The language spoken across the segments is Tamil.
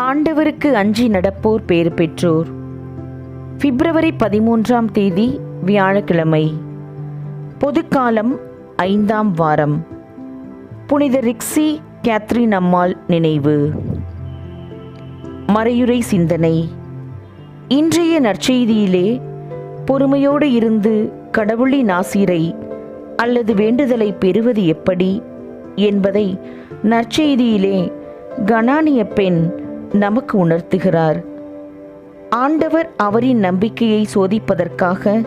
ஆண்டவருக்கு அஞ்சி நடப்போர் பேறு பெற்றோர். பிப்ரவரி பதிமூன்றாம் தேதி வியாழக்கிழமை. பொதுக்காலம் ஐந்தாம் வாரம். புனித ரிக்ஸி கேத்ரின் அம்மாள் நினைவு. மறையுறை சிந்தனை. இன்றைய நற்செய்தியிலே பொறுமையோடு இருந்து கடவுளின் ஆசிரை அல்லது வேண்டுதலை பெறுவது எப்படி என்பதை நற்செய்தியிலே கணானிய பெண் நமக்கு உணர்த்துகிறார். ஆண்டவர் அவரின் நம்பிக்கையை சோதிப்பதற்காக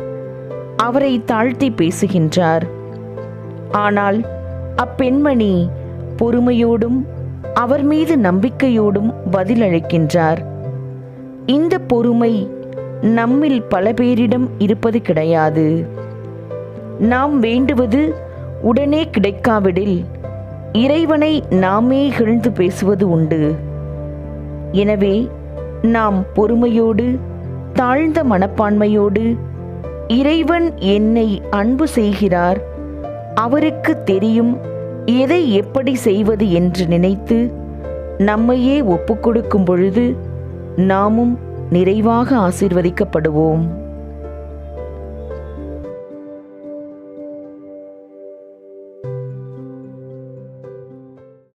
அவரை தாழ்த்தி பேசுகின்றார். ஆனால் அப்பெண்மணி பொறுமையோடும் அவர் மீது நம்பிக்கையோடும் பதிலளிக்கின்றார். இந்த பொறுமை நம்மில் பல பேரிடம் இருப்பது கிடையாது. நாம் வேண்டுவது உடனே கிடைக்காவிடில் இறைவனை நாமே இகழ்ந்து பேசுவது உண்டு. எனவே நாம் பொறுமையோடு தாழ்ந்த மனப்பான்மையோடு இறைவன் என்னை அன்பு செய்கிறார் அவருக்கு தெரியும் எதை எப்படி செய்வது என்று நினைத்து நம்மையே ஒப்புக்கொடுக்கும் பொழுது நாமும் நிறைவாக ஆசிர்வதிக்கப்படுவோம்.